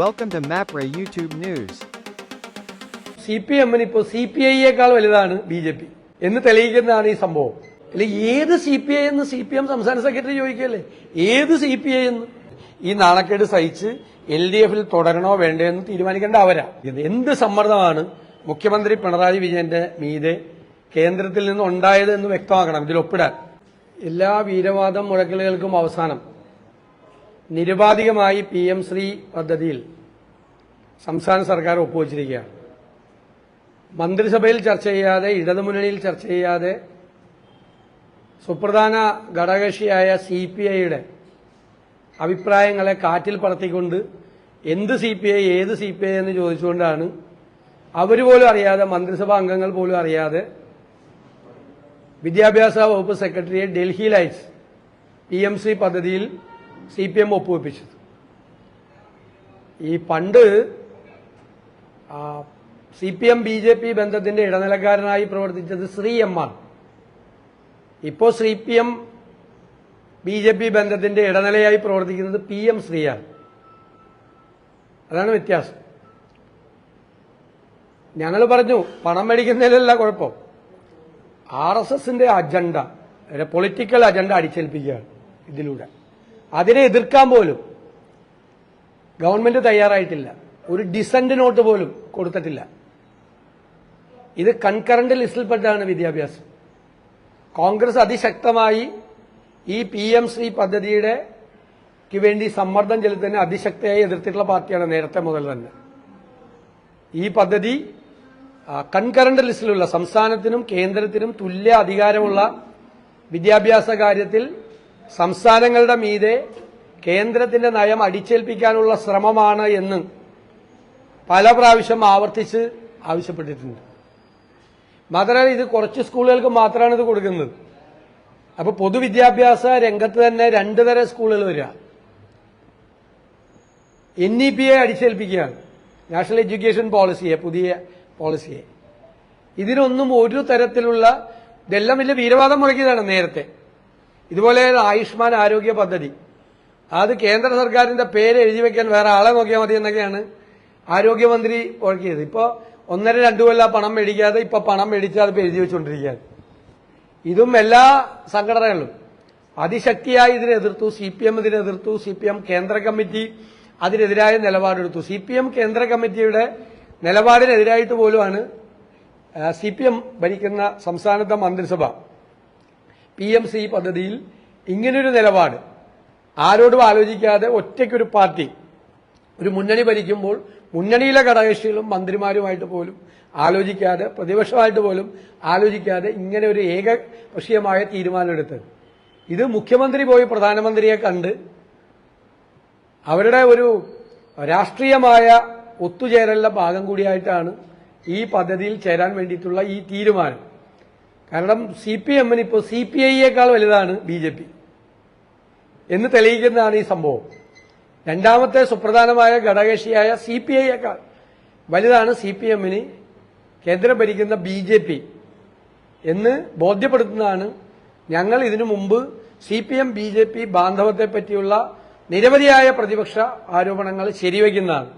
Welcome to MAPRA YouTube news C P എമ്മിന് ഇപ്പോൾ C P ഐയേക്കാൾ വലുതാണ് ബി ജെ പി എന്ന് തെളിയിക്കുന്നതാണ് ഈ സംഭവം. അല്ലെങ്കിൽ ഏത് സി പി ഐ എന്ന് സി പി എം സംസ്ഥാന സെക്രട്ടറി ചോദിക്കല്ലേ ഏത് സി പി ഐ എന്ന്? ഈ നാണക്കേട് സഹിച്ച് എൽ ഡി എഫിൽ തുടരണോ വേണ്ടോ എന്ന് തീരുമാനിക്കേണ്ട അവരാ. എന്ത് സമ്മർദ്ദമാണ് മുഖ്യമന്ത്രി പിണറായി വിജയന്റെ മീതെ കേന്ദ്രത്തിൽ നിന്ന് ഉണ്ടായത് എന്ന് വ്യക്തമാക്കണം. ഇതിൽ ഒപ്പിടാൻ. എല്ലാ വീരവാദം മുഴക്കലുകൾക്കും അവസാനം. നിരുപാധികമായി പി എം ശ്രീ പദ്ധതിയിൽ സംസ്ഥാന സർക്കാർ ഒപ്പുവച്ചിരിക്കുകയാണ്. മന്ത്രിസഭയിൽ ചർച്ച ചെയ്യാതെ ഇടതുമുന്നണിയിൽ ചർച്ച ചെയ്യാതെ സുപ്രധാന ഘടകകക്ഷിയായ സി പി ഐയുടെ അഭിപ്രായങ്ങളെ കാറ്റിൽ പറത്തിക്കൊണ്ട് എന്ത് സി പി ഐ ഏത് സി പി ഐ എന്ന് ചോദിച്ചുകൊണ്ടാണ് അവർ പോലും അറിയാതെ മന്ത്രിസഭാ അംഗങ്ങൾ പോലും അറിയാതെ വിദ്യാഭ്യാസ വകുപ്പ് സെക്രട്ടറിയെ ഡൽഹിയിൽ അയച്ച് പി എം പദ്ധതിയിൽ സി പി എം ഒപ്പുവെപ്പിച്ചത്. ഈ പണ്ട് C P M B J P ബന്ധത്തിന്റെ ഇടനിലക്കാരനായി പ്രവർത്തിച്ചത് ശ്രീ എം ആണ് ഇപ്പോൾ Shri P M B J P ബന്ധത്തിന്റെ ഇടനിലയായി പ്രവർത്തിക്കുന്നത് പി എം ശ്രീയാണ് അതാണ് വ്യത്യാസം. ഞങ്ങൾ പറഞ്ഞു പണം മേടിക്കുന്നതിലല്ല കുഴപ്പം. ആർ എസ് എസിന്റെ അജണ്ട പൊളിറ്റിക്കൽ അജണ്ട അടിച്ചേൽപ്പിക്കുകയാണ് ഇതിലൂടെ. അതിനെ എതിർക്കാൻ പോലും ഗവൺമെന്റ് തയ്യാറായിട്ടില്ല. ഒരു ഡിസന്റ് നോട്ട് പോലും കൊടുത്തിട്ടില്ല. ഇത് കൺകറന്റ് ലിസ്റ്റിൽപ്പെട്ടാണ് വിദ്യാഭ്യാസം. കോൺഗ്രസ് അതിശക്തമായി ഈ പി എം ശ്രീ പദ്ധതിയുടെ വേണ്ടി സമ്മർദ്ദം ചെലുത്തുന്ന അതിശക്തയായി എതിർത്തിട്ടുള്ള പാർട്ടിയാണ് നേരത്തെ മുതൽ തന്നെ. ഈ പദ്ധതി കൺകറന്റ് ലിസ്റ്റിലുള്ള സംസ്ഥാനത്തിനും കേന്ദ്രത്തിനും തുല്യ അധികാരമുള്ള വിദ്യാഭ്യാസ കാര്യത്തിൽ സംസ്ഥാനങ്ങളുടെ മീതെ കേന്ദ്രത്തിന്റെ നയം അടിച്ചേൽപ്പിക്കാനുള്ള ശ്രമമാണ് എന്ന് പല പ്രാവശ്യം ആവർത്തിച്ച് ആവശ്യപ്പെട്ടിട്ടുണ്ട്. മാത്രമല്ല ഇത് കുറച്ച് സ്കൂളുകൾക്ക് മാത്രമാണ് ഇത് കൊടുക്കുന്നത്. അപ്പൊ പൊതുവിദ്യാഭ്യാസ രംഗത്ത് തന്നെ രണ്ടു തരം സ്കൂളുകൾ വരിക. എൻ ഇ പി എ അടിച്ചേൽപ്പിക്കുകയാണ്. നാഷണൽ എഡ്യൂക്കേഷൻ പോളിസിയെ പുതിയ പോളിസിയെ ഇതിനൊന്നും ഒരു തരത്തിലുള്ള ഇതെല്ലാം വലിയ വീരവാദം മുറക്കിയതാണ് നേരത്തെ. ഇതുപോലെ ആയുഷ്മാൻ ആരോഗ്യ പദ്ധതി. അത് കേന്ദ്ര സർക്കാരിന്റെ പേര് എഴുതി വെക്കാൻ വേറെ ആളെ നോക്കിയാൽ മതി എന്നൊക്കെയാണ് ആരോഗ്യമന്ത്രി ഒഴുക്കിയത് ഇപ്പോ ഒന്നര രണ്ടു കൊല്ലം പണം മേടിക്കാതെ ഇപ്പൊ പണം മേടിച്ച് അത് എഴുതി വെച്ചുകൊണ്ടിരിക്കുകയാണ് ഇതും എല്ലാ സംഘടനകളും അതിശക്തിയായി ഇതിനെ എതിർത്തു സി പി എം ഇതിനെ എതിർത്തു സി പി എം കേന്ദ്ര കമ്മിറ്റി അതിനെതിരായ നിലപാടെടുത്തു. സി പി എം കേന്ദ്ര കമ്മിറ്റിയുടെ നിലപാടിനെതിരായിട്ട് പോലുമാണ് സി പി എം ഭരിക്കുന്ന സംസ്ഥാനത്തെ മന്ത്രിസഭ. പി എം സി പദ്ധതിയിൽ ഇങ്ങനൊരു നിലപാട്. ആരോടും ആലോചിക്കാതെ ഒറ്റയ്ക്കൊരു പാർട്ടി ഒരു മുന്നണി ഭരിക്കുമ്പോൾ മുന്നണിയിലെ ഘടകകക്ഷികളും മന്ത്രിമാരുമായിട്ട് പോലും ആലോചിക്കാതെ പ്രതിപക്ഷമായിട്ട് പോലും ആലോചിക്കാതെ ഇങ്ങനെ ഒരു ഏകപക്ഷീയമായ തീരുമാനമെടുത്തത് ഇത് മുഖ്യമന്ത്രി പോയി പ്രധാനമന്ത്രിയെ കണ്ട് അവരുടെ ഒരു രാഷ്ട്രീയമായ ഒത്തുചേരലിന്റെ ഭാഗം കൂടിയായിട്ടാണ് ഈ പദ്ധതിയിൽ ചേരാൻ വേണ്ടിയിട്ടുള്ള ഈ തീരുമാനം. കാരണം സി പി എമ്മിന് ഇപ്പോൾ സി പി ഐയേക്കാൾ വലുതാണ് ബി ജെ പി എന്ന് തെളിയിക്കുന്നതാണ് ഈ സംഭവം. രണ്ടാമത്തെ സുപ്രധാനമായ ഘടകകക്ഷിയായ സി പി ഐയേക്കാൾ വലുതാണ് സി പി എമ്മിന് കേന്ദ്രം ഭരിക്കുന്ന ബി ജെ പി എന്ന് ബോധ്യപ്പെടുത്തുന്നതാണ് ഞങ്ങൾ ഇതിനു മുമ്പ് C P M B J P ബാന്ധവത്തെ പറ്റിയുള്ള നിരവധിയായ പ്രതിപക്ഷ ആരോപണങ്ങൾ ശരിവയ്ക്കുന്നതാണ്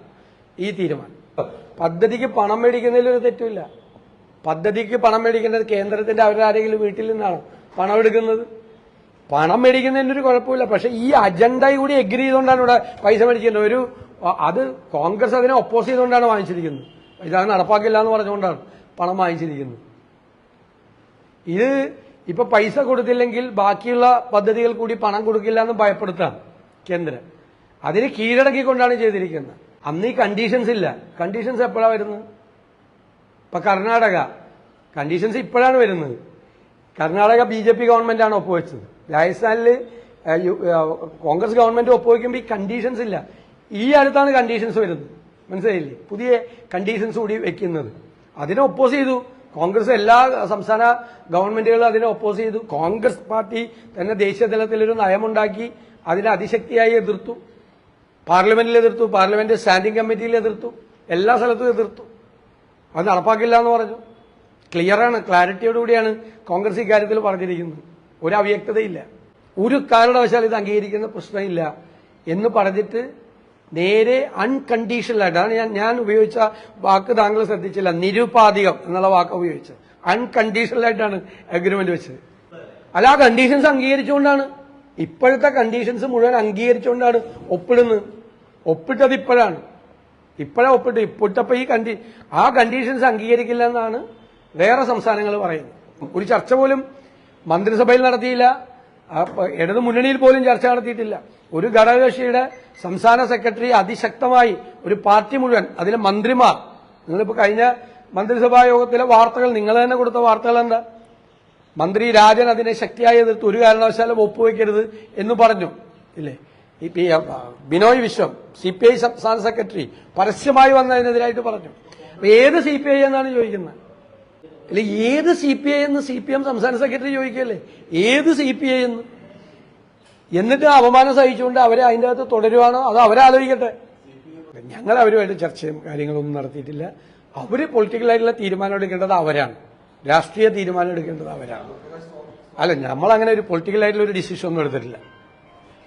ഈ തീരുമാനം. പദ്ധതിക്ക് പണം മേടിക്കുന്നതിൽ ഒരു തെറ്റുമില്ല. പദ്ധതിക്ക് പണം മേടിക്കേണ്ടത് കേന്ദ്രത്തിന്റെ അവരാരെങ്കിലും വീട്ടിൽ നിന്നാണോ? പണം എടുക്കുന്നത്? പണം മേടിക്കുന്നതിന് ഒരു കുഴപ്പമില്ല. പക്ഷെ ഈ അജണ്ട കൂടി എഗ്രി ചെയ്തുകൊണ്ടാണ് ഇവിടെ പൈസ മേടിക്കുന്നത് ഒരു അത് കോൺഗ്രസ് അതിനെ ഒപ്പോസ് ചെയ്തുകൊണ്ടാണ് വാങ്ങിച്ചിരിക്കുന്നത്. ഇതാണ് നടപ്പാക്കില്ല എന്ന് പറഞ്ഞുകൊണ്ടാണ് പണം വാങ്ങിച്ചിരിക്കുന്നത്. ഇത് ഇപ്പൊ പൈസ കൊടുത്തില്ലെങ്കിൽ ബാക്കിയുള്ള പദ്ധതികൾ കൂടി പണം കൊടുക്കില്ല എന്ന് ഭയപ്പെടുത്താണ് കേന്ദ്രം. അതിന് കീഴടക്കിക്കൊണ്ടാണ് ചെയ്തിരിക്കുന്നത്. അന്ന് ഈ കണ്ടീഷൻസ് ഇല്ല. കണ്ടീഷൻസ് എപ്പോഴാണ് വരുന്നത്? ഇപ്പൊ കർണാടക. കണ്ടീഷൻസ് ഇപ്പോഴാണ് വരുന്നത്. കർണാടക ബി ജെ പി ഗവൺമെന്റാണ് ഒപ്പുവെച്ചത്. രാജസ്ഥാനിൽ കോൺഗ്രസ് ഗവൺമെന്റ് ഒപ്പുവെക്കുമ്പോൾ ഈ കണ്ടീഷൻസ് ഇല്ല. ഈ അടുത്താണ് കണ്ടീഷൻസ് വരുന്നത്. മനസ്സിലായില്ലേ? പുതിയ കണ്ടീഷൻസ് കൂടി വെക്കുന്നത്. അതിനെ ഒപ്പോസ് ചെയ്തു. കോൺഗ്രസ് എല്ലാ സംസ്ഥാന ഗവൺമെന്റുകളും അതിനെ ഒപ്പോസ് ചെയ്തു. കോൺഗ്രസ് പാർട്ടി തന്നെ ദേശീയ തലത്തിൽ ഒരു നയമുണ്ടാക്കി അതിനെ അതിശക്തിയായി എതിർത്തു. പാർലമെന്റിൽ എതിർത്തു. പാർലമെന്റ് സ്റ്റാൻഡിംഗ് കമ്മിറ്റിയിൽ എതിർത്തു. എല്ലാ സ്ഥലത്തും എതിർത്തു. അത് നടപ്പാക്കില്ല എന്ന് പറഞ്ഞു. ക്ലിയറാണ് ക്ലാരിറ്റിയോടുകൂടിയാണ് കോൺഗ്രസ് ഇക്കാര്യത്തിൽ പറഞ്ഞിരിക്കുന്നത്. ഒരു അവ്യക്തതയില്ല. ഒരു കാരണവശാൽ ഇത് അംഗീകരിക്കുന്ന പ്രശ്നമില്ല എന്ന് പറഞ്ഞിട്ട് നേരെ അൺകണ്ടീഷണൽ ആയിട്ടാണ് ഞാൻ ഞാൻ ഉപയോഗിച്ച വാക്ക് താങ്കൾ ശ്രദ്ധിച്ചില്ല നിരുപാധികം എന്നുള്ള വാക്ക് ഉപയോഗിച്ചത്. അൺകണ്ടീഷണൽ ആയിട്ടാണ് അഗ്രിമെന്റ് വെച്ചത്. അല്ല ആ കണ്ടീഷൻസ് അംഗീകരിച്ചുകൊണ്ടാണ്. ഇപ്പോഴത്തെ കണ്ടീഷൻസ് മുഴുവൻ അംഗീകരിച്ചുകൊണ്ടാണ് ഒപ്പിടുന്നത്. ഒപ്പിട്ടത് ഇപ്പോഴാണ്. ഇപ്പോഴാണ് ഒപ്പിട്ട് ഇപ്പോഴത്തെ ഈ കണ്ടി ആ കണ്ടീഷൻസ് അംഗീകരിക്കില്ല എന്നാണ് വേറെ സംസ്ഥാനങ്ങൾ പറയുന്നത്. ഒരു ചർച്ച പോലും മന്ത്രിസഭയിൽ നടത്തിയില്ല. ഇടതു മുന്നണിയിൽ പോലും ചർച്ച നടത്തിയിട്ടില്ല. ഒരു ഘടകകക്ഷിയുടെ സംസ്ഥാന സെക്രട്ടറി അതിശക്തമായി ഒരു പാർട്ടി മുഴുവൻ അതിലെ മന്ത്രിമാർ നിങ്ങളിപ്പോ കഴിഞ്ഞ മന്ത്രിസഭാ യോഗത്തിലെ വാർത്തകൾ നിങ്ങൾ തന്നെ കൊടുത്ത വാർത്തകൾ എന്താ? മന്ത്രി രാജൻ അതിനെ ശക്തിയായി എതിർത്ത് ഒരു കാരണവശാലും ഒപ്പുവെക്കരുത് എന്ന് പറഞ്ഞു. ഇല്ലേ? P Binoy Viswam C P I സംസ്ഥാന സെക്രട്ടറി പരസ്യമായി വന്നതിനെതിരായിട്ട് പറഞ്ഞു. അപ്പൊ ഏത് സി പി ഐ എന്നാണ് ചോദിക്കുന്നത്? അല്ലെ ഏത് സി പി ഐ എന്ന് സി പി എം സംസ്ഥാന സെക്രട്ടറി ചോദിക്കല്ലേ ഏത് സി പി ഐ എന്ന്? എന്നിട്ട് അപമാനം സഹിച്ചുകൊണ്ട് അവരെ അതിന്റെ അകത്ത് തുടരുവാണോ? അത് അവരാലോചിക്കട്ടെ? ഞങ്ങൾ അവരുമായിട്ട് ചർച്ചയും കാര്യങ്ങളൊന്നും നടത്തിയിട്ടില്ല. അവർ പൊളിറ്റിക്കലായിട്ടുള്ള തീരുമാനം എടുക്കേണ്ടത് അവരാണ്. രാഷ്ട്രീയ തീരുമാനം എടുക്കേണ്ടത് അവരാണ്. അല്ല നമ്മൾ അങ്ങനെ ഒരു പൊളിറ്റിക്കലായിട്ടുള്ള ഒരു ഡിസിഷൻ ഒന്നും എടുത്തിട്ടില്ല.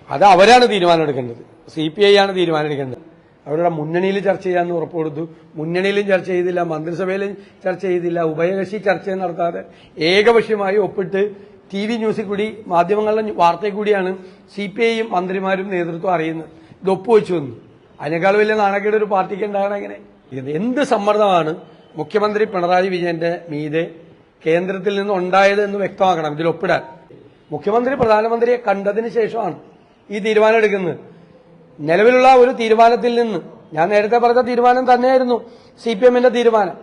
അത് അവരാണ് തീരുമാനമെടുക്കേണ്ടത് സി പി ഐ ആണ് തീരുമാനമെടുക്കേണ്ടത് അവരുടെ മുന്നണിയിൽ ചർച്ച ചെയ്യാമെന്ന് ഉറപ്പ് കൊടുത്തു. മുന്നണിയിലും ചർച്ച ചെയ്തില്ല മന്ത്രിസഭയിലും ചർച്ച ചെയ്തില്ല ഉഭയകക്ഷി ചർച്ച നടത്താതെ ഏകപക്ഷീയമായി ഒപ്പിട്ട് ടി വി ന്യൂസിൽ കൂടി മാധ്യമങ്ങളുടെ വാർത്തയിൽ കൂടിയാണ് സി പി ഐയും മന്ത്രിമാരും നേതൃത്വം അറിയുന്നത്. ഇത് ഒപ്പുവെച്ചു വന്നു അതിനേക്കാൾ വലിയ നാണക്കേട് ഒരു പാർട്ടിക്ക് ഉണ്ടാകണം എങ്ങനെ? എന്ത് സമ്മർദ്ദമാണ് മുഖ്യമന്ത്രി പിണറായി വിജയന്റെ മീതെ കേന്ദ്രത്തിൽ നിന്ന് ഉണ്ടായത് എന്ന് വ്യക്തമാക്കണം. ഇതിൽ ഒപ്പിടാൻ. മുഖ്യമന്ത്രി പ്രധാനമന്ത്രിയെ കണ്ടതിന് ശേഷമാണ് ഈ തീരുമാനം എടുക്കുന്നത്. നിലവിലുള്ള ഒരു തീരുമാനത്തിൽ നിന്ന് ഞാൻ നേരത്തെ പറഞ്ഞ തീരുമാനം തന്നെയായിരുന്നു സി പി എമ്മിന്റെ തീരുമാനം.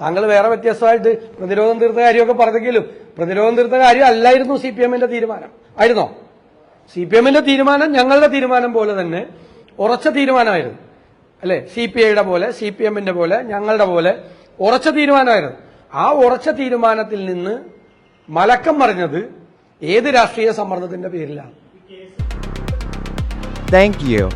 താങ്കൾ വേറെ വ്യത്യസ്തമായിട്ട് പ്രതിരോധം തീർത്ത കാര്യമൊക്കെ പറഞ്ഞെങ്കിലും പ്രതിരോധം തീർത്ത കാര്യം അല്ലായിരുന്നു സി പി എമ്മിന്റെ തീരുമാനം. ആയിരുന്നോ? സി പി എമ്മിന്റെ തീരുമാനം ഞങ്ങളുടെ തീരുമാനം പോലെ തന്നെ ഉറച്ച തീരുമാനമായിരുന്നു. അല്ലെ? സി പി ഐയുടെ പോലെ സി പി എമ്മിന്റെ പോലെ ഞങ്ങളുടെ പോലെ ഉറച്ച തീരുമാനമായിരുന്നു. ആ ഉറച്ച തീരുമാനത്തിൽ നിന്ന് മലക്കം മറിഞ്ഞത് ഏത് രാഷ്ട്രീയ സമ്മർദ്ദത്തിന്റെ പേരിലാണ്? Thank you.